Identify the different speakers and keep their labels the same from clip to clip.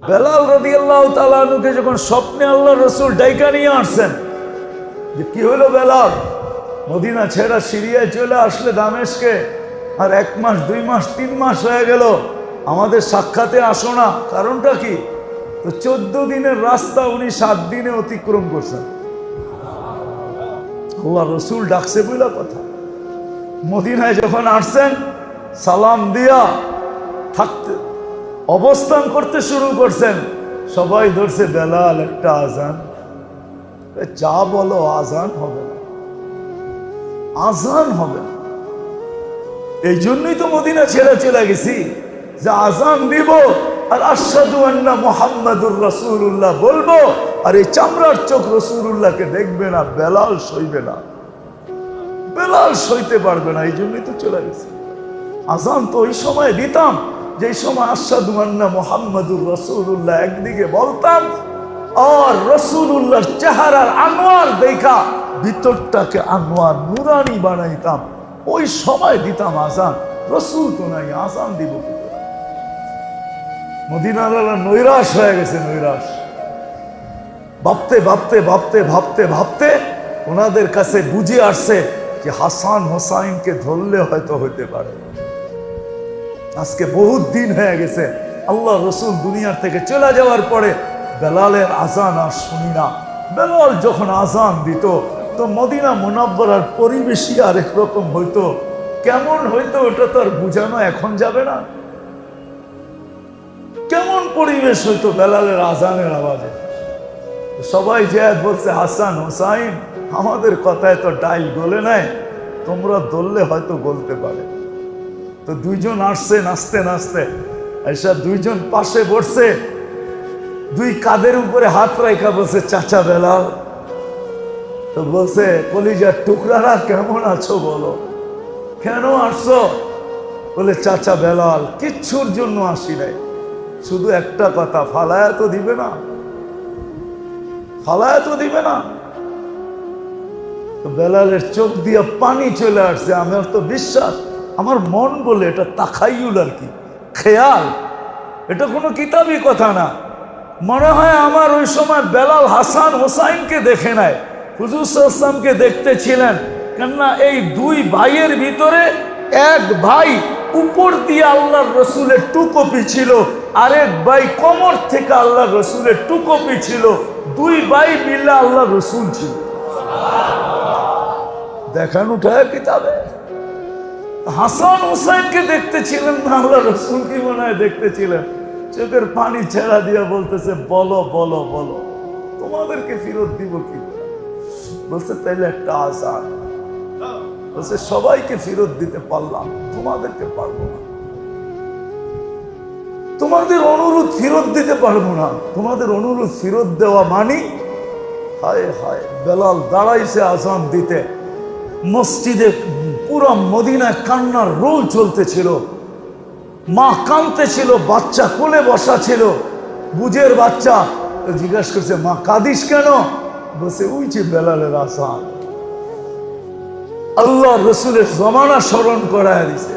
Speaker 1: বেলাল রবি আল্লাহ তালুকে যখন স্বপ্নে আল্লাহ রসুল ডাইকা নিয়ে আসছেন, যে কি হলো বেলাল? মদিনা ছেড়া সিরিয়ায় চলে আসলে দামেশকে, আর এক মাস, দুই মাস, তিন মাস হয়ে গেল, আমাদের সাক্ষাতে আসো না, কারণটা কি? তো চোদ্দ দিনের রাস্তা উনি সাত দিনে অতিক্রম করছেন। আল্লাহ রসুল ডাকছে বইলা কথা। মদিনায় যখন আসছেন, সালাম দিয়া থাকতে অবস্থান করতে শুরু করছেন। সবাই ধরছে, বেলাল, একটা আজান। যা বলো, আজান হবে না। আজান হবে না। এই জন্যই তো মদিনা ছেড়ে চলে গেছি। যে আজান দিব আর আসাদু আন্না মোহাম্মদুর রসুল্লাহ বলব, আর এই চামড়ার চোখ রসুল্লাহকে দেখবে না, বেলাল সইবে না। বেলাল সইতে পারবে না, এই জন্যই তো চলে গেছে। আজান তো ওই সময় দিতাম। যে সময় আসাদু আন্না মোহাম্মদুর রসুল্লাহ একদিকে বলতাম, আর রসুল্লাহর চেহারার আনোয়ার দেখা, ভিতরটাকে আনোয়ার নুরানি বানাইতাম। ওই সময় দিতাম আজান রসুল তো নাই আজান দিব? মদিনালারা নৈরাশ হয়ে গেছে নৈরাশ। ভাবতে ভাবতে ভাবতে ভাবতে ভাবতে ওনাদের কাছে বুঝে আসছে যে হাসান হোসাইনকে ধরলে হয়তো হইতে পারে। আজকে বহুত দিন হয়ে গেছে। আল্লাহ রসুল দুনিয়ার থেকে চলে যাওয়ার পরে বেলালের আজান আর শুনি না। বেলাল যখন আজান দিত, তো মদিনা মোনাব্বরার পরিবেশই আরেক রকম হইতো? কেমন হইতো ওটা তো আর বুঝানো এখন যাবে না। কেমন পরিবেশ হইতো বেলালের আজানের আওয়াজে? সবাই যে বলছে, হাসান হোসাইন, আমাদের কথায় তো ডাইল গলে নাই, তোমরা দললে হয়তো গলতে পারে। তো দুইজন আসছে, নাচতে নাচতে। এসা দুইজন পাশে বসছে। দুই কাদের উপরে হাত রাখা বলছে, চাচা বেলাল। তো বলছে, কলিজার টুকরারা কেমন আছো বলো? কেন আসছো? বলে, চাচা বেলাল, কিচ্ছুর জন্য আসি নাই। শুধু একটা কথা, ফালায়া তো দিবে না। ফালায়া তো দিবে না। বেলালের চোখ দিয়ে পানি চলে আসছে, আমার তো বিশ্বাস আমার মন বলে এটা তাকাইউল আর কি, খেয়াল। এটা কোনো কিতাবই কথা না। মনে হয় আমার ওই সময় বেলাল হাসান হোসাইনকে দেখে নেয় হুজুর দেখতে ছিলেন কেননা এই দুই ভাইয়ের ভিতরে এক ভাই উপর দিয়ে আল্লাহর রসুলের টুকপি ছিল, আরেক ভাই কোমর থেকে আল্লাহ রসুলের টুকপি ছিল। দুই ভাই মিলে আল্লাহ রসুল ছিল। দেখান উঠায় কিতাবে। হাসান হুসাইনকে দেখতে ছিলেন না, আল্লাহ রসুল কি মনে হয় দেখতে ছিলেন চোখের পানি ছেড়া দিয়ে বলতেছে, বলো বলো বলো, তোমাদেরকে ফেরত দিব কি? বলছে, তাইলে একটা আসান বলছে, সবাইকে ফেরত দিতে পারলাম, তোমাদেরকে পারব না। তোমাদের অনুরোধ ফেরত দিতে পারব না। তোমাদের অনুরোধ ফেরত দেওয়া মানি? হায় হায়, বেলাল দাঁড়াইছে আসান দিতে। মসজিদে পুরো মদিনায় কান্নার রোল চলতেছিল। মা কানতে ছিল বাচ্চা কোলে বসা ছিল। বুঝের বাচ্চা জিজ্ঞাসা করছে, মা, কাঁদিস কেন? বসে যে বেলালের আসান। আল্লাহ রসুলের জমানা স্মরণ করায় দিছে।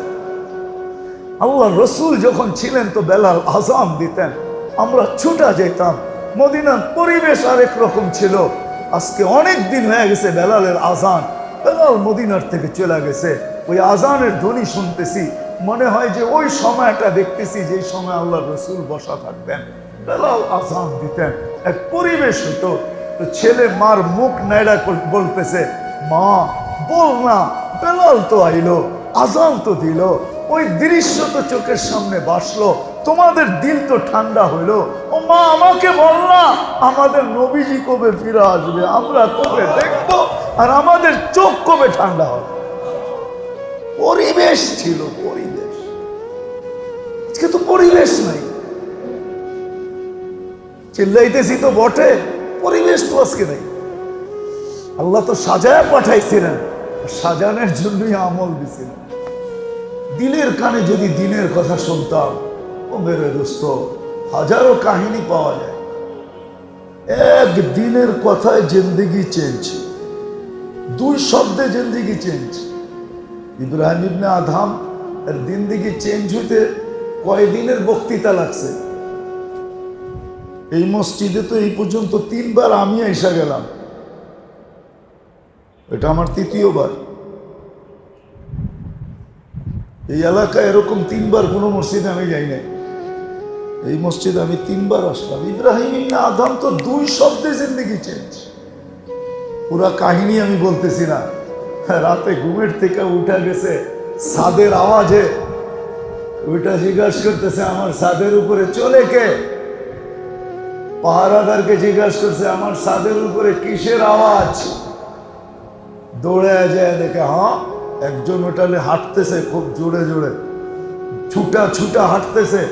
Speaker 1: আল্লাহ রসুল যখন ছিলেন তো বেলাল আজাম দিতেন। আমরা ছুটা যেতাম। মদিনার পরিবেশ আরেক রকম ছিল। আজকে অনেক দিন হয়ে গেছে বেলালের আজান বেলাল মদিনার থেকে চলে গেছে। ওই আজানের ধ্বনি শুনতেছি, মনে হয় যে ওই সময়টা দেখতেছি যে সময় আল্লাহ রসুল বসা থাকবেন। বেলাল আজান দিতেন, এক পরিবেশ হতো তো ছেলে মার মুখ নাইড়া বলতেছে, মা, বল না, বেলাল তো আইলো, আজান তো দিল, ওই দৃশ্য তো চোখের সামনে বাসলো, তোমাদের দিল তো ঠান্ডা হইল। ও মা, আমাকে বল না, আমাদের নবীজি কবে ফিরে আসবে, আমরা কবে দেখব? আর আমাদের চোখ কবে ঠান্ডা হবে। পরিবেশ ছিল পরিবেশ। আজকে তো পরিবেশ নাই। চিল্লাইতেছি তো বটে, পরিবেশ তো আজকে নেই। আল্লাহ তো সাজায় পাঠাইছিলেন সাজানোর জন্যই আমল দিছিলেন দিলের কানে যদি দিনের কথা শুনতাম, ও মেরে দোস্ত, হাজারো কাহিনী পাওয়া যায়। এক দিনের কথায় জিন্দগি চেঞ্জ দুই শব্দে জিন্দগি চেঞ্জ ইব্রাহিম ইবনে আধাম এর জিন্দগি চেঞ্জ হইতে কয়দিনের বক্তৃতা লাগছে। এই মসজিদে তো এই পর্যন্ত তিনবার আমি এসে গেলাম। এটা আমার তৃতীয়বার। এই এলাকায় এরকম তিনবার কোনো মসজিদে আমি যাই নাই। এই মসজিদে আমি তিনবার আসলাম। ইব্রাহিম আদম তো দুই শব্দে জিন্দগি চেঞ্জ পুরা কাহিনী আমি বলতেছি না। রাতে ঘুমের থেকে উঠা গেছে সাদের আওয়াজে। ওইটা জিজ্ঞাসা করতেছে, আমার সাদের উপরে চলে কে? পাহারাদারকে জিজ্ঞাসা করছে, আমার সাদের উপরে কিসের আওয়াজ? দৌড়ে যায়, দেখে হ্যাঁ একজন ওটালে হাঁটতেছে, খুব জোরে জোরে। ছুটা ছুটা হাঁটতেছে।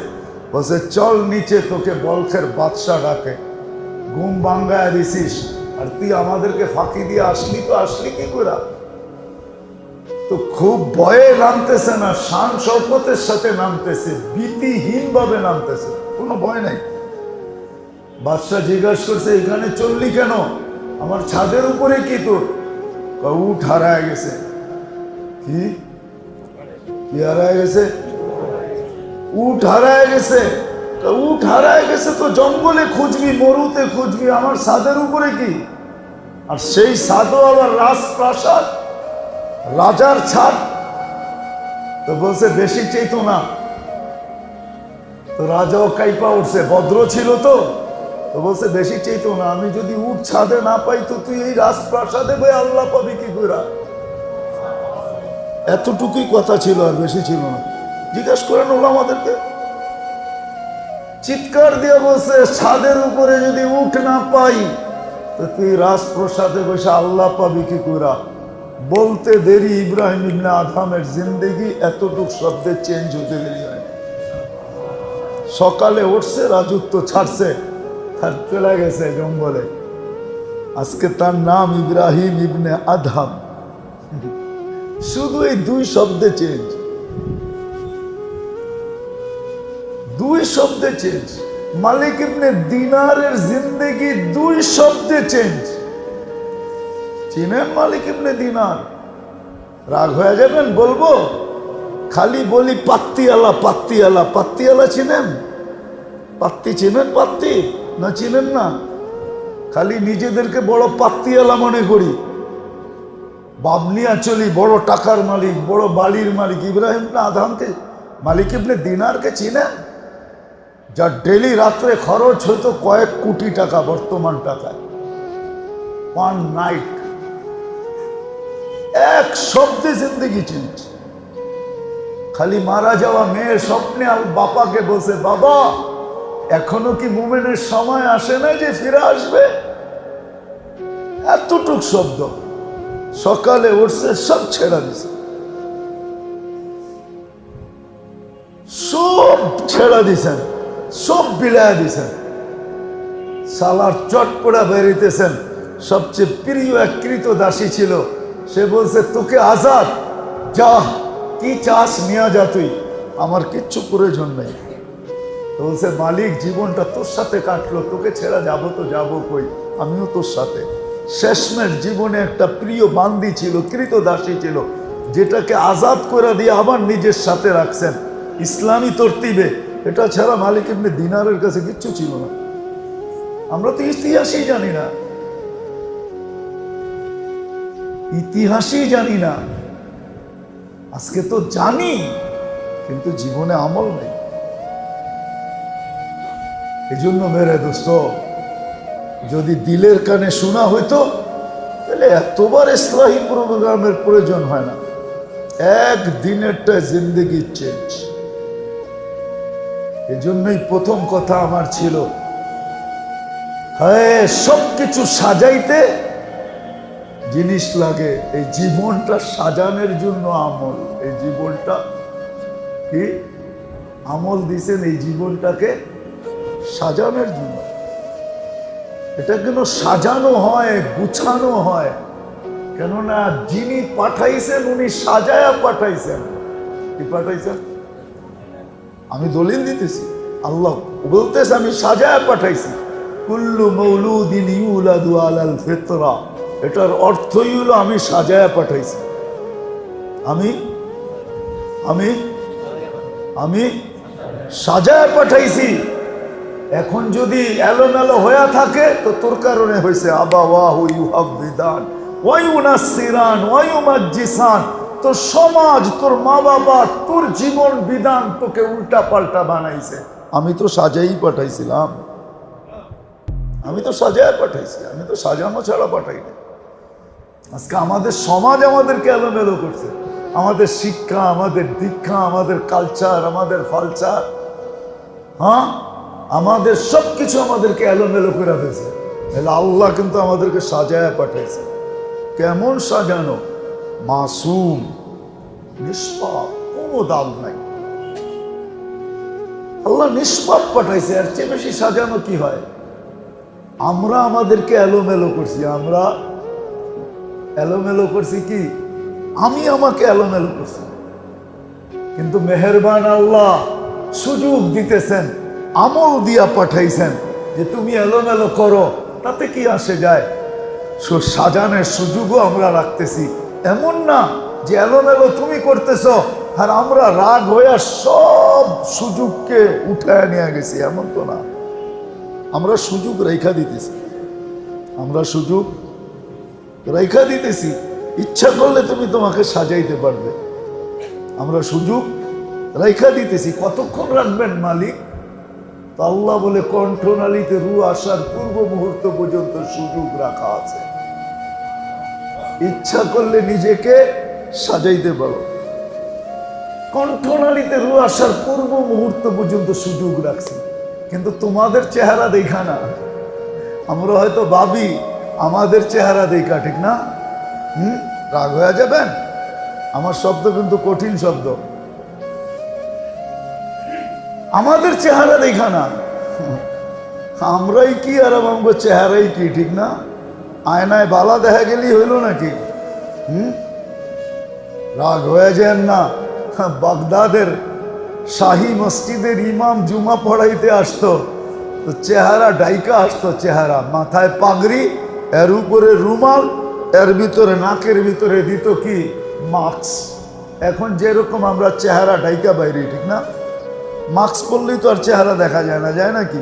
Speaker 1: বসে চল নিচে, তোকে বলখের বাদশা ডাকে। ঘুম ভাঙ্গায় দিছিস। আর তুই আমাদেরকে ফাঁকি দিয়ে আসলি তো আসলি কি করে? তো খুব ভয়ে নামতেছে না, শান শৌকতের সাথে নামতেছে ভীতিহীন ভাবে নামতেছে, কোনো ভয় নাই। বাদশাহ জিজ্ঞাসা করছে, এখানে চললি কেন? আমার ছাদের উপরে কি তোর? উঠ, হারায় গেছে। কি? কি হারায় গেছে? উঠ, হারায় গেছে। উঠ, হারায় গেছে তো জঙ্গলে খুঁজবি, মরুতে খুঁজবি, আমার ছাদের উপরে কি? আর সেই ছাদও আবার রাজপ্রাসাদ, রাজার ছাদ। তো বলছে, বেশি চেতো না। তো রাজাও কাইপা উঠছে, ভদ্র ছিল তো। তো বলছে, বেশি চেতো না, আমি যদি উঠ ছাদে না পাই, তো তুই এই রাজপ্রাসাদে বই আল্লাহ পাবি কি করে এতটুকুই কথা ছিল আর বেশি ছিল না। জিজ্ঞাস করেন ওলা আমাদেরকে। চিৎকার দিয়ে বলছে, ছাদের উপরে যদি উঠ না পাই তো তুই রাজপ্রসাদে বসে আল্লাহ পাবি কি করে বলতে দেরি ইব্রাহিম ইবনে আধামের জিন্দেগি, এতটুক শব্দে চেঞ্জ হতে দেরি হয়। সকালে উঠছে, রাজত্ব ছাড়ছে, আর চলে গেছে জঙ্গলে। আজকে তার নাম ইব্রাহিম ইবনে আধাম শুধু এই দুই শব্দে চেঞ্জ দুই শব্দে চেঞ্জ মালিক ইবনে দিনারের জিন্দেগি দুই শব্দে চেঞ্জ চিনেন মালিক ইবনে দিনার? রাগ হয়ে যাবেন, বলব? খালি বলি পাত্তিওয়ালা পাত্তিওয়ালা পাত্তিওয়ালা চিনেন? পাত্তি চিনেন পাত্তি? না চিনেন না? খালি নিজেদেরকে বড় পাত্তিওয়ালা মনে করি। বাবনিয়া চলি, বড় টাকার মালিক, বড় বালির মালিক। ইব্রাহিম না আদামকে মালিক ইবনে দিনারকে চিনেন? যার ডেলি রাত্রে খরচ হতো কয়েক কোটি টাকা বর্তমান টাকায়। ওয়ান নাইট এক শব্দে জিন্দগি চেঞ্জ খালি মারা যাওয়া মেয়ের স্বপ্নে আর বাপাকে বলছে, বাবা, এখনও কি মুমেনের সময় আসে না যে ফিরে আসবে? এতটুক শব্দ। সকালে উঠছে, সব ছেড়া দিছে। সব ছেড়া দিছেন। সব বিলায় দিছেন। সালার চটপড়া বেরিতেছেন সবচেয়ে প্রিয় এক কৃত দাসী ছিল। সে বলছে, তোকে আজাদ। যা, কি চাস নিয়ে যা তুই। আমার কিচ্ছু প্রয়োজন নেই। বলছে, মালিক, জীবনটা তোর সাথে কাটলো। তোকে ছেড়া যাব তো যাব কই? আমিও তোর সাথে। শেষমের জীবনে একটা প্রিয় বান্দি ছিল, কৃত দাসী ছিল, যেটাকে আজাদ করে দিয়ে আবার নিজের সাথে রাখছেন। ইসলামী তরতিবে এটা ছাড়া মালিক এমনি দিনারের কাছে কিচ্ছু ছিল না। আমরা তো ইতিহাসই জানি না। ইতিহাসই জানি না। আজকে তো জানি, কিন্তু জীবনে আমল নেই। এই জন্য মেরে দোস্ত, যদি দিলের কানে শোনা হইতো, তাহলে এতবার ইসলাহী প্রোগ্রামের প্রয়োজন হয় না। এক দিনেরটা জিন্দগি চেঞ্জ। এজন্যই প্রথম কথা আমার ছিল। হ্যাঁ সব কিছু সাজাইতে জিনিস লাগে। এই জীবনটা সাজানোর জন্য আমল। এই জীবনটা কি? আমল দিছেন এই জীবনটাকে সাজানোর জন্য। এটা কেন সাজানো হয়, গুছানো হয়? কেননা যিনি পাঠাইছেন, উনি সাজায়া পাঠাইছেন। কি পাঠাইছেন? আমি দলিল দিতেছি। আল্লাহ বলতেছে, আমি সাজায়া পাঠাইছি। কুল্লু মৌলুদিন ইউলাদু আলাল ফিতরা। এটার অর্থই হলো আমি সাজায়া পাঠাইছি। আমি আমি আমি সাজায়া পাঠাইছি। এখন যদি এলোমেলো হয়ে থাকে, তো তোর কারণে হয়েছে আবা ওয়াহু ইউহাব বিধান ওয়াইউনাসিরান ওয়াইউমাজ্জিসান তোর সমাজ, তোর মা বাবা তোর জীবন বিধান তোকে উল্টা পাল্টা বানাইছে। আমি তো সাজাই পাঠাইছিলাম। আমি তো সাজায় পাঠাইছি, আমি তো সাজানো ছাড়া পাঠাইনি আজকে আমাদের সমাজ আমাদেরকে এলোমেলো করছে। আমাদের শিক্ষা, আমাদের দীক্ষা, আমাদের কালচার আমাদের ফালচার হ্যাঁ? আমাদের সব কিছু আমাদেরকে এলোমেলো করে ফেলছে। আল্লাহ কিন্তু আমাদেরকে সাজায় পাঠাইছে। কেমন সাজানো? মাসুম, নিষ্পাপ, কোনো দাম নাই। আল্লাহ নিষ্পাপ পাঠাইছে আর চেয়ে বেশি সাজানো কি হয়? আমরা আমাদেরকে এলোমেলো করছি, আমরা এলোমেলো করছি কি? আমি আমাকে এলোমেলো করছি। কিন্তু মেহেরবান আল্লাহ সুযোগ দিতেছেন, আমল দিয়া পাঠাইছেন যে তুমি এলোমেলো করো, তাতে কি আসে যায়? সাজানের সুযোগও আমরা রাখতেছি। এমন না যে এলোমেলো তুমি করতেছ, আর আমরা রাগ হইয়া সব সুযোগকে উঠায় নিয়ে গেছি, এমন তো না। আমরা সুযোগ রেখা দিতেছি। আমরা সুযোগ রেখা দিতেছি। ইচ্ছা করলে তুমি তোমাকে সাজাইতে পারবে। আমরা সুযোগ রেখা দিতেছি। কতক্ষণ রাখবেন মালিক? তো আল্লাহ বলে, কণ্ঠনালীতে রু আসার পূর্ব মুহূর্ত পর্যন্ত সুযোগ রাখা আছে। ইচ্ছা করলে নিজেকে সাজাইতে পারো। কণ্ঠনালীতে রু আসার পূর্ব মুহূর্ত পর্যন্ত সুযোগ রাখছি। কিন্তু তোমাদের চেহারা দেখা না। আমরা হয়তো ভাবি, আমাদের চেহারা দেখা ঠিক না। হুম, রাগ হয়ে যাবেন আমার শব্দ কিন্তু কঠিন শব্দ। আমাদের চেহারা দেখা না। আমরাই কি আর আমার চেহারাই কি, ঠিক না? আয়নায় বালা দেখা গেলেই হইল নাকি? হুম? রাগ হয়ে যান না। বাগদাদের শাহী মসজিদের ইমাম জুমা পড়াইতে আসতো। তো চেহারা ডাইকা আসতো চেহারা, মাথায় পাগড়ি, এর উপরে রুমাল, এর ভিতরে নাকের ভিতরে দিত কি? মাস্ক। এখন যেরকম আমরা চেহারা ডাইকা বাইরে, ঠিক না? মাস্ক পরলেই তো আর চেহারা দেখা যায় না, যায় নাকি?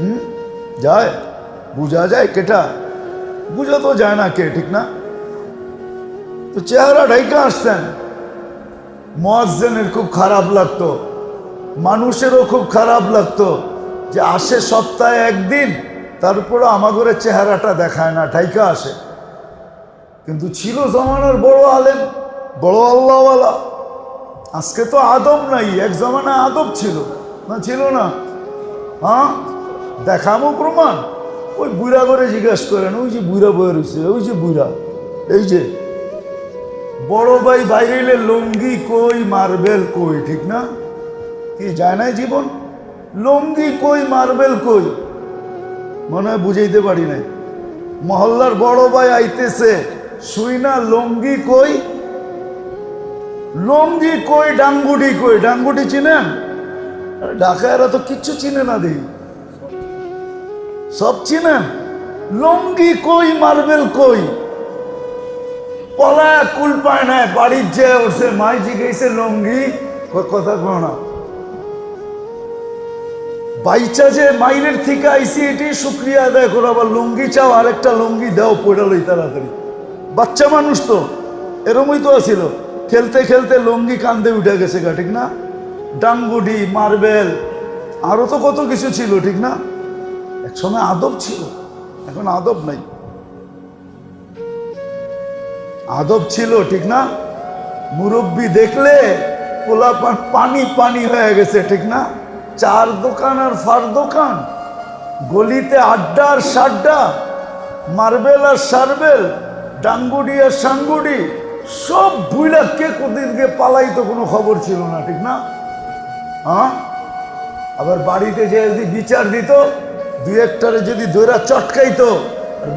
Speaker 1: হুম? যায়? বোঝা যায় কেটা? বুঝা তো যায় না কে, ঠিক না? তো চেহারা ঢাইকা আসতেন মোয়াজ্জেনের খুব খারাপ লাগতো। মানুষেরও খুব খারাপ লাগতো যে আসে সপ্তাহে একদিন তারপরে আমাগরের চেহারাটা দেখায় না, ঢাইকা আসে। কিন্তু ছিল জমানার বড় আলেম, বড় আল্লাহওয়ালা। আজকে তো আদব নাই, এক জমানায় আদব ছিল। না ছিল না। হ্যাঁ? দেখামো প্রমাণ। ওই বুড়া করে জিজ্ঞাসা করেন, ওই যে বুড়া বয়ে রয়েছে, ওই যে বুড়া, এই যে, বড় ভাই বাইরে লুঙ্গি কই, মার্বেল কই, ঠিক না? কি যায় না জীবন? লুঙ্গি কই, মার্বেল কই? মনে হয় বুঝাইতে পারি নাই। মহল্লার বড় ভাই আইতেছে, শুই না, লুঙ্গি কই? লুঙ্গি কই, ডাঙ্গুটি কই? ডাঙ্গুটি চিনেন? ঢাকায়রা তো কিচ্ছু চিনে না দেখি সব চিনেন? লুঙ্গি কই, মার্বেল কই? পলা কুল পায় না বাড়ির যে উঠছে মাই জিজ্ঞেসে লুঙ্গি কথা কো না। বাইচা যে মাইনের থেকে আইসি এটি, শুক্রিয়া আদায় করো, আবার লুঙ্গি চাও, আরেকটা লুঙ্গি দাও পড়ালই তাড়াতাড়ি। বাচ্চা মানুষ তো, এরমই তো আছিল। খেলতে খেলতে লুঙ্গি কান্দে উঠে গেছে গা, ঠিক না? ডাঙ্গুডি, মার্বেল আরও তো কত কিছু ছিল, ঠিক না? একসময় আদব ছিল, এখন আদব নাই। আদব ছিল, ঠিক না? মুরব্বী দেখলে পোলাপান পানি পানি হয়ে গেছে, ঠিক না? চার দোকান আর ফার দোকান, গলিতে আড্ডা আর সাড্ডা, মার্বেল আর সার্বেল, ডাঙ্গুডি আর সাঙ্গুডি, সব বুইলা কে কোদিনকে পালাইতো কোনো খবর ছিল না, ঠিক না? হ্যাঁ আবার বাড়িতে যে বিচার দিত দুই একটারে যদি দৈরা চটকাইতো,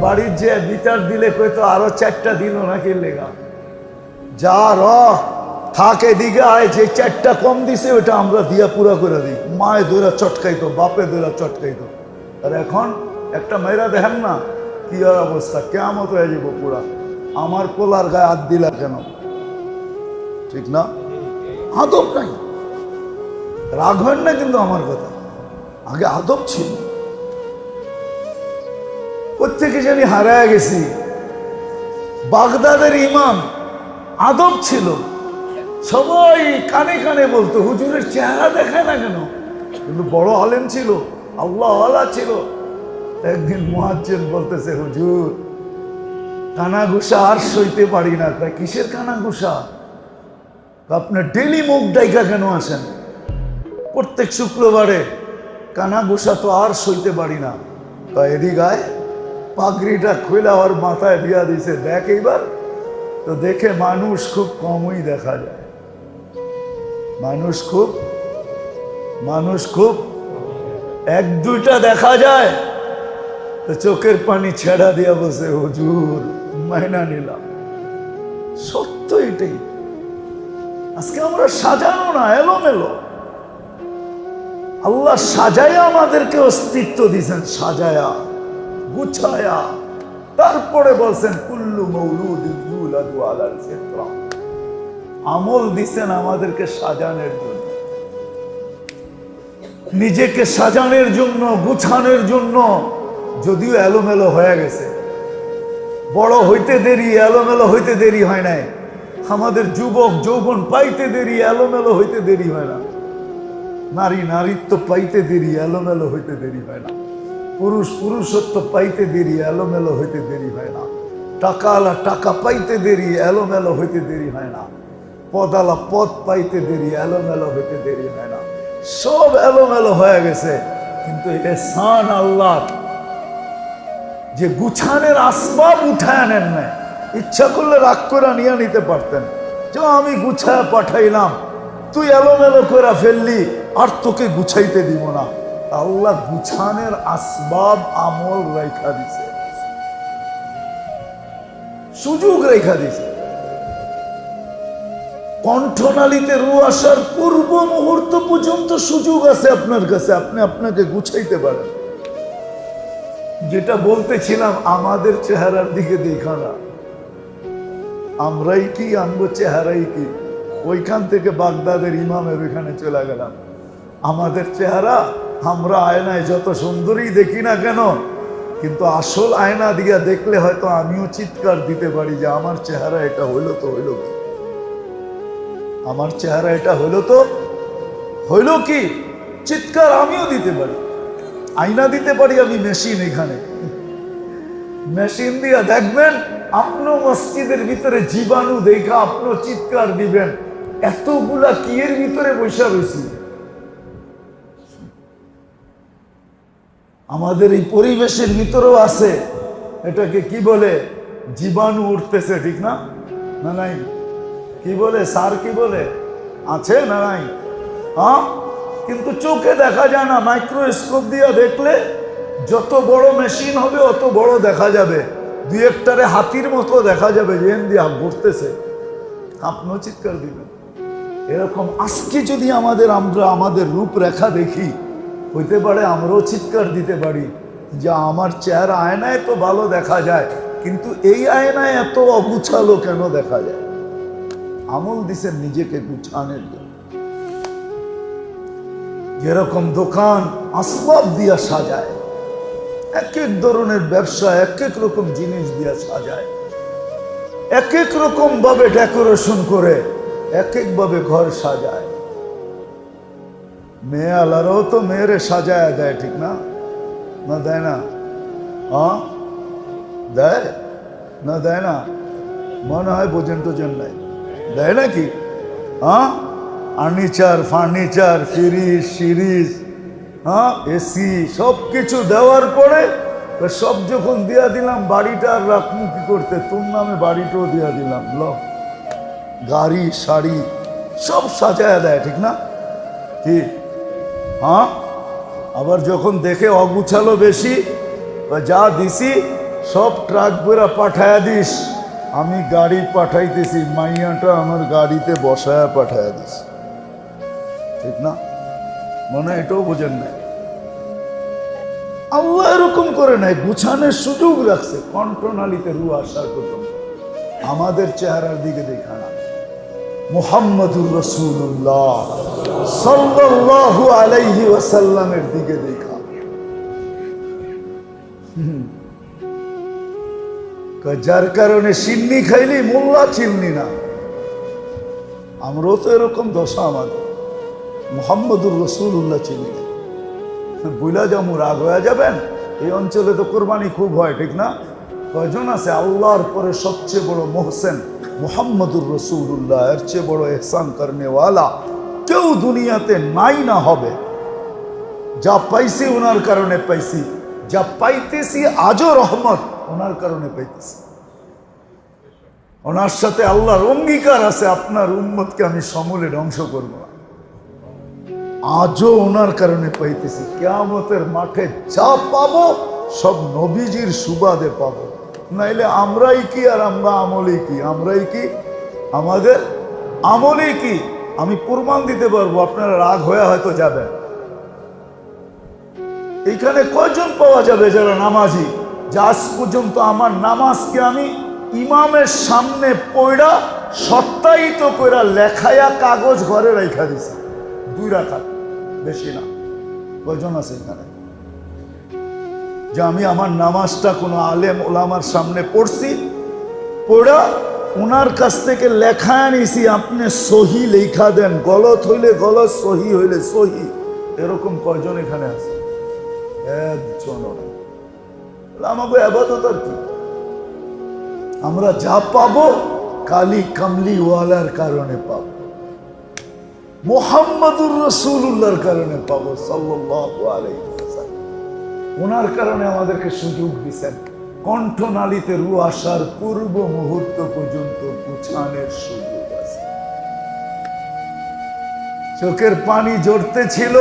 Speaker 1: বাড়ির যে বিচার দিলে কইতো আরও চারটা দিল নাকি লেগা। যা র, থাক এদিকে আয়, যে চারটা কম দিছে ওটা আমরা দিয়া পুরা করে দিই। মায়ে দৈরা চটকাইতো, বাপে দৈরা চটকাইতো। আর এখন একটা মেয়েরা দেখেন না, কি আর অবস্থা কেমন হয়ে যাব পুরা। আমার পোলার গায়ে হাত দিলা কেন? ঠিক না? আদব নাই। রাগ হয় না কিন্তু আমার কথা। আগে আদব ছিল। প্রত্যেকে জানি হারায় গেছি। বাগদাদের ইমাম আদব ছিল। সবাই কানে কানে বলতো, হুজুরের চেহারা দেখায় না কেন? কিন্তু বড় আলেম ছিল, আল্লাহ আল্লাহ ছিল। একদিন মুহাজ্জেন বলতেছে, হুজুর কানা ঘুষা আর সইতে পারি না। তাই কিসের কানা ঘুষা আপনার ডেলি মুখ ডাইকা কেন আসেন? প্রত্যেক শুক্রবারে কানা ঘুষা তো আর সইতে পারি না। তা এদিক আয়। পাগড়িটা খুলে ওর মাথায় দিয়া দিছে। দেখ এইবার। তো দেখে মানুষ খুব কমই দেখা যায়। মানুষ খুব মানুষ খুব, এক দুইটা দেখা যায়। তো চোখের পানি ছেড়া দিয়া বসে হুজুর, মাইনা নিলাম। সত্য এটাই। আজকে আমরা সাজানো না, এলোমেলো। আল্লাহ সাজায়া আমাদেরকে অস্তিত্ব দিয়েছেন, সাজায়া। গুছায়া তারপরে বলছেন, কুল্লু মৌলুদ আলাল ফিতরা। আমল দিছেন আমাদেরকে সাজানোর জন্য। নিজেকে সাজানোর জন্য, গুছানোর জন্য যদিও এলোমেলো হয়ে গেছে। বড় হইতে দেরি, এলোমেলো হইতে দেরি হয় নাই। আমাদের যুবক, যৌবন পাইতে দেরি, এলোমেলো হইতে দেরি হয় না। নারী, নারীত্ব পাইতে দেরি, এলোমেলো হইতে দেরি হয় না। পুরুষ পুরুষত্ব পাইতে দেরি, এলোমেলো হইতে দেরি হয় না। টাকালা টাকা পাইতে দেরি, এলোমেলো হইতে দেরি হয় না। পদালা পদ পাইতে দেরি, এলোমেলো হইতে দেরি হয় না। সব এলোমেলো হয়ে গেছে। কিন্তু এসান আল্লাহ, যে গুছানের আসবাব উঠায় আনেন না ইচ্ছা করলে রাগ করে নিয়ে নিতে পারতেন। যে আমি গুছায় পাঠাইলাম, তুই এলোমেলো করে ফেললি, আর তোকে গুছাইতে দিব না। আল্লাহ গুছানের আসবাব আমল রেখা দিছে। সুযোগ রেখা দিছে। কণ্ঠনালীতে রু আসার পূর্ব মুহূর্ত পর্যন্ত সুযোগ আছে আপনার কাছে, আপনি আপনাকে গুছাইতে পারেন। যেটা বলতেছিলাম, আমাদের চেহারার দিকে দেখা না। আমরাই কি আনব চেহারাই কি? ওইখান থেকে বাগদাদের ইমামের ওইখানে চলে গেলাম। আমাদের চেহারা আমরা আয়নায় যত সুন্দরই দেখি না কেন, কিন্তু আসল আয়না দিয়া দেখলে হয়তো আমিও চিৎকার দিতে পারি যে আমার চেহারা এটা হইল তো হইল কি? আমার চেহারা এটা হইল তো হইল কি? চিৎকার আমিও দিতে পারি। আয়না দিতে পারি আমি মেশিন এখানে। মেশিন দিয়া দেখবেন আপনিও মসজিদের ভিতরে জীবাণু দেখা আপনিও চিৎকার দিবেন। এতগুলা কিয়ের ভিতরে বৈশা রয়েছি আমাদের এই পরিবেশের ভিতরেও আছে। এটাকে কি বলে? জীবাণু উঠতেছে, ঠিক না? না নাই? কি বলে? সার কি বলে? আছে না নাই? হ্যাঁ? কিন্তু চোখে দেখা যায় না, মাইক্রোস্কোপ দিয়ে দেখলে যত বড় মেশিন হবে, অত বড় দেখা যাবে। দুই একটারে হাতির মতো দেখা যাবে এন দিয়ে ঘুরতেছে। আপনিও চিৎকার দিবেন। এরকম আজকে যদি আমাদের আমরা আমাদের রূপরেখা দেখি হইতে পারে আমরাও চিৎকার দিতে পারি যে আমার চেহারা আয়নায় তো ভালো দেখা যায়, কিন্তু এই আয়নায় এত অগুছালো কেন দেখা যায়? আমল দিছেন নিজেকে গুছানোর জন্য। যেরকম দোকান আসবাব দিয়া সাজায় এক এক ধরনের ব্যবসা এক এক রকম জিনিস দিয়া সাজায় এক এক রকম ভাবে ডেকোরেশন করে এক এক ভাবে ঘর সাজায়। মেয়ে আলারাও তো মেয়েরে সাজায় দেয়, ঠিক না? না দেয় না? হ্যাঁ দেয়? না দেয় না? মনে হয় বোঝেন টোজেন নাই। দেয় নাকি? হ্যাঁ ফার্নিচার ফার্নিচার, ফ্রিজ, সিরিজ হ্যাঁ এসি সব কিছু দেওয়ার পরে সব যখন দিয়া দিলাম, বাড়িটা আর রাখমু কি করতে? তোর নামে বাড়িটাও দিয়া দিলাম, ল। গাড়ি, শাড়ি, সব সাজায় দেয়, ঠিক না? কি? হ্যাঁ? আবার যখন দেখে অগুছালো বেশি যা দিছি, সব ট্রাক বেরা পাঠায়া দিস। আমি গাড়ি পাঠাইতেছি, মাইয়াটা আমার গাড়িতে বসায়া পাঠায়া দিস। ঠিক না? মনে এটাও বোঝেন নাই। আল্লাহ এরকম করে নাই, গুছানোর সুযোগ রাখছে। কণ্ঠনালীতে রু আসার পর্যন্ত আমাদের চেহারার দিকে দেখা না মুহাম্মদুর রসুল্লাহ সাল্লাল্লাহু আলাইহি ওয়াসাল্লামের দিকে দেখা। যার কারণে সিন্নি খাইলি, মোল্লা চিনলি না। আমরাও তো এরকম দশা আমাদের। মোহাম্মদুর রসুল্লাহ চিনি না। বুলা যাব রাগ হয়ে যাবেন? এই অঞ্চলে তো কোরবানি খুব হয়, ঠিক না? কয়জন আছে? আল্লাহর পরে সবচেয়ে বড় মোহসেন। মোহাম্মদুর রসুল্লাহ এর চেয়ে বড় এহসান করনেওয়ালা কেউ দুনিয়াতে নাই না হবে। যা পাইছি ওনার কারণে পাইছি, যা পাইতেছি আজও রহমত ওনার কারণে পাইতেছি। ওনার সাথে আল্লাহর অঙ্গীকার আছে, আপনার উন্মতকে আমি সমূলে ধ্বংস করব। না আজও ওনার কারণে পাইতেছি, কেয়ামতের মাঠে যা পাবো সব নবীজির সুবাদে পাবো। নাইলে আমরাই কি আর আমরা আমলেই কি? আমরাই কি? আমাদের আমলেই কি? আমি প্রমাণ দিতে পারব, আপনারা রাগ হয়ে হয়তো যাবেন। এইখানে কয়জন পাওয়া যাবে যারা নামাজি? যে আজ পর্যন্ত আমার নামাজকে আমি ইমামের সামনে পড়া সত্যায়িত কইরা লেখায়া কাগজ ঘরে রেখা দিছি। দুই রাখা বেশি না। কয়জন আছে এখানে? যে আমি আমার নামাজটা কোনো আলেম ওলামার সামনে পড়ছি, পড়া ওনার কাছ থেকে লেখা আনিছি আপনি সহি লেখা দেন, গলত হইলে গলত, সহি হইলে সহি। এরকম কয়জন এখানে আছে? একজন আমাকে আবাদত আর কি? আমরা যা পাবো কালি কামলি ওয়ালার কারণে পাবো। মোহাম্মদুর রসুল্লাহর কারণে পাবো, সাল্লাল্লাহু আলাইহি ওয়াসাল্লাম। ওনার কারণে আমাদেরকে সুযোগ দিছেন। কণ্ঠনালীতে রু আসার পূর্ব মুহূর্ত পর্যন্ত পুছানের সুযোগ আছে। চোখের পানি জড়তে ছিল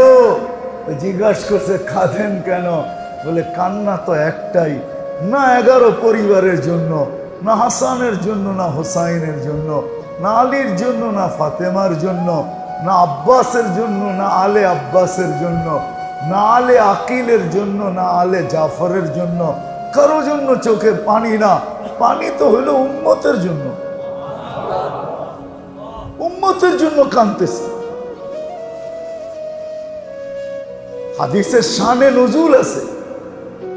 Speaker 1: জিজ্ঞাসা করছে, খাদেন কেন? বলে, কান্না তো একটাই, না এগারো পরিবারের জন্য, না হাসানের জন্য, না হোসাইনের জন্য, না আলীর জন্য, না ফাতেমার জন্য, না আব্বাসের জন্য, না আলে আব্বাসের জন্য না আলে আকিলের জন্য, না আলে জাফরের জন্য, কারও জন্য চোখে পানি না। পানি তো হলো উম্মতের জন্য। উম্মতের জন্য কাঁদতেছে হাদিসের শানে নজুল আছে।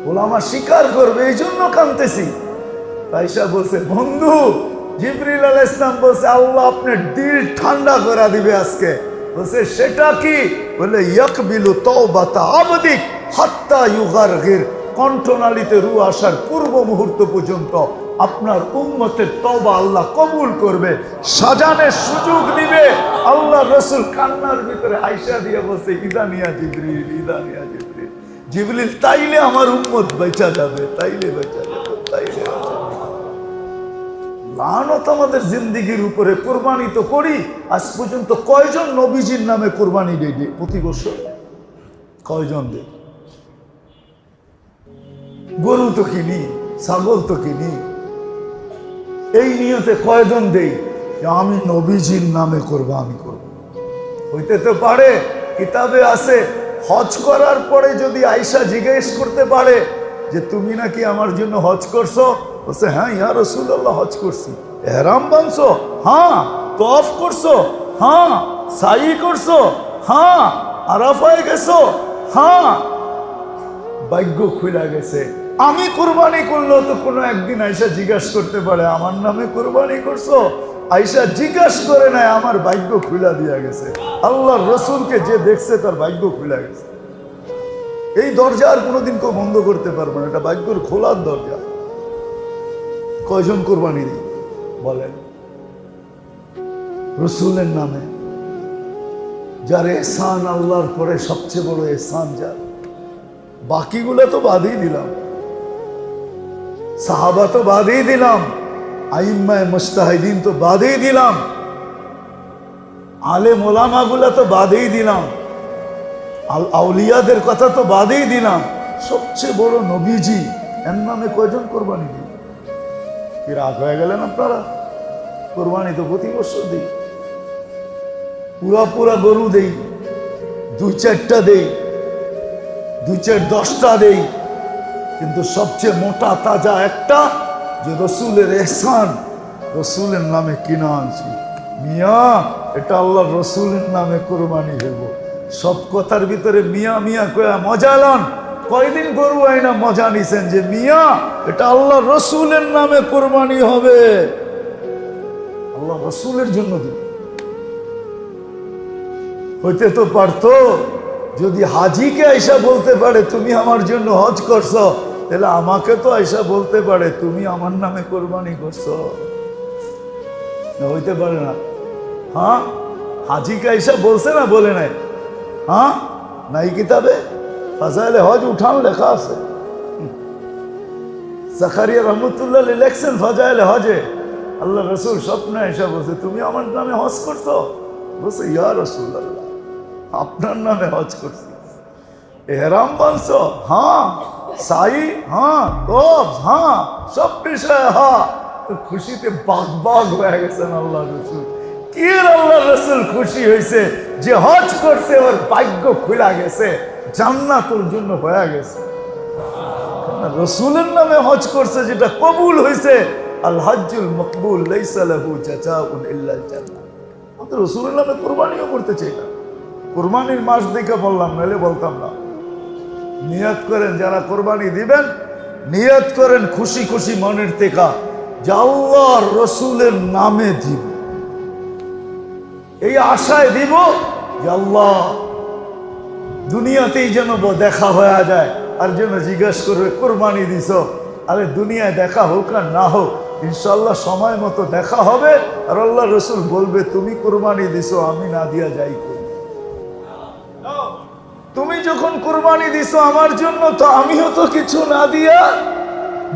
Speaker 1: ওলামা স্বীকার করবে এই জন্য কাঁদতেছি তাইসা বলছে, বন্ধু, জিবরিল আল ইসলাম বলছে, আল্লাহ আপনার দিল ঠান্ডা করে দিবে আজকে। বলছে, সেটা কি? বলে, ইয়াকবিলু তওবাতা আবদিক হাত্তা ইউগারগির। কণ্ঠনালীতে রু আসার পূর্ব মুহূর্ত পর্যন্ত আপনার উম্মতের তওবা আল্লাহ কবুল করবে, সাজানের সুযোগ দিবে। আল্লাহ রসুল কান্নার ভিতরে আইসা দিয়ে বলছে, ইদানিয়া জিবরিল ইদানিয়া জিবরিল। জিবরিল, তাইলে আমার উম্মত বেচা যাবে, তাইলে লানত আমাদের জিন্দিগির উপরে কোরবানি তো করি, আজ পর্যন্ত কয়জন নবীজির নামে কোরবানি দিই প্রতি বছর? কয়জন দেই গরু তো কিনি, ছাগল তো কিনি। এই নিয়তে কয়জন দেই? আমি নবীজির নামে কোরবানি করব। হইতে তো পারে, কিতাবে আছে, হজ করার পরে যদি আয়সা জিজ্ঞেস করতে পারে যে তুমি নাকি আমার জন্য হজ করছ বলছে হ্যাঁ ইয়া রসুল্লাহ হজ করছি। এহরাম বানছো? হ্যাঁ। তফ করছ? হ্যাঁ। সাই করছ? হ্যাঁ। আরাফায় গেছো? হ্যাঁ। ভাগ্য খুলে গেছে। আমি কোরবানি করলেও তো কোনো একদিন আইসা জিজ্ঞাসা করতে পারে, আমার নামে কোরবানি করছ? আইসা জিজ্ঞাসা করে নাই আমার ভাগ্য খুলা দিয়া গেছে। আল্লাহ রসুলকে যে দেখছে, তার ভাগ্য খুলে গেছে। এই দরজা আর কোনোদিন কেউ বন্ধ করতে পারবে না। এটা ভাগ্যর খোলার দরজা। কয়জন কোরবানি দিই? বলেন। রসুলের নামে। যার এহসান আল্লাহর পরে সবচেয়ে বড় এহসান যার। বাকিগুলো তো বাদই দিলাম। সাহাবা তো বাদই দিলাম। আইম্মায় মুস্তাহিদিন তো বাদেই দিলাম। আলে মোলামাগুলা তো বাদেই দিলাম। আল আউলিয়াদের কথা তো বাদই দিলাম। সবচেয়ে বড় নবীজি, এর নামে কয়জন কোরবানি দিই? কি রাগ হয়ে গেলেন আপনারা? কোরবানি তো প্রতি বছর দিই। পুরা পুরা গরু দেই। দুই চারটা দেই। দুই চার দশটা দেই। কিন্তু সবচেয়ে মোটা তাজা একটা যে রসুলের এহসান, রসুলের নামে কিনা আনছি। মিয়া, এটা আল্লাহ রসুলের নামে কোরবানি হইব। সব কথার ভিতরে মিয়া মিয়া কয়া মজা লন কয়দিন গরু আইনা মজা নিছেন যে, মিয়া, এটা আল্লাহ রসুলের নামে কোরবানি হবে। আল্লাহ রসুলের জন্য হইতে তো পারতো, যদি হাজিকে আইসা বলতে পারে, তুমি আমার জন্য হজ করছ তাহলে আমাকে তো আইসা বলতে পারে, তুমি আমার নামে কোরবানি করছ হইতে পারে না। হ্যাঁ? হাজিকে আইসা বলছে না, বলে নাই। হ্যাঁ? নাই কিতাবে? ফাজাইলে হজ উঠান লেখা আছে। জাকারিয়া রহমতুল্লাহ লেখছেন ফাজাইলে হজে। আল্লাহ রসুল স্বপ্নে এসে বলছে, তুমি আমার নামে হজ করছ? বলছে, ইয়া রসুল আল্লাহ আপনার নামে হজ করছি। এহরাম বানছ হ্যাঁ সাই হ্যাঁ তোফ হ্যাঁ সব বিষয়ে হ্যাঁ। তো খুশিতে বাগ বাগ হয়ে গেছেন আল্লাহ রসুল। কি আল্লাহ রসুল খুশি হয়েছে যে হজ করছে, ওর ভাগ্য খুলা গেছে। জান্নাতুর জন্য হয়ে গেছে। রসুলের নামে হজ করছে, যেটা কবুল হয়েছে আল হজ্জুল মকবুল, লাইসা লাহু জাযাউন ইল্লাল জান্নাহ আমি রসুলের নামে কোরবানিও করতে চাই না। কোরবানির মাস দেখে বললাম, নাহলে বলতাম না। নিয়ত করেন, যারা কোরবানি দিবেন, নিয়ত করেন খুশি খুশি মনের থেকে, যে আল্লাহ রসুলের নামে দিব। এই আশায় দিব যে আল্লাহ দুনিয়াতেই যেন দেখা হয়ে যায়। আর যেন জিজ্ঞেস করবে, কোরবানি দিছ? আরে, দুনিয়ায় দেখা হোক আর না হোক ইনশাল্লাহ সময় মতো দেখা হবে। আর আল্লাহ রসুল বলবে, তুমি কোরবানি দিছ, আমি না দিয়া যাই তুমি যখন কোরবানি দিছ আমার জন্য, তো আমিও তো কিছু না দিয়া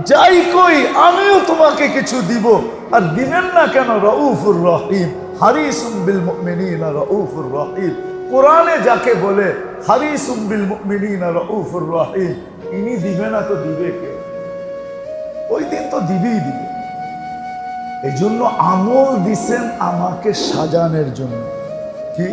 Speaker 1: যাই কই, আমিও তোমাকে কিছু দিব। আর দিবেন না কেন? রউফুর রহিম। হারিসুম বিল মুমিনিনা রউফুর রহিম। কোরআনে যাকে বলে, হারিসুম বিল মুমিনিনা রউফুর রহিম, ইনি দিবে না তো দিবে কে? ওই দিন তো দিবেই দিবে। এই জন্য আমল দিছেন আমাকে সাজানের জন্য। কি?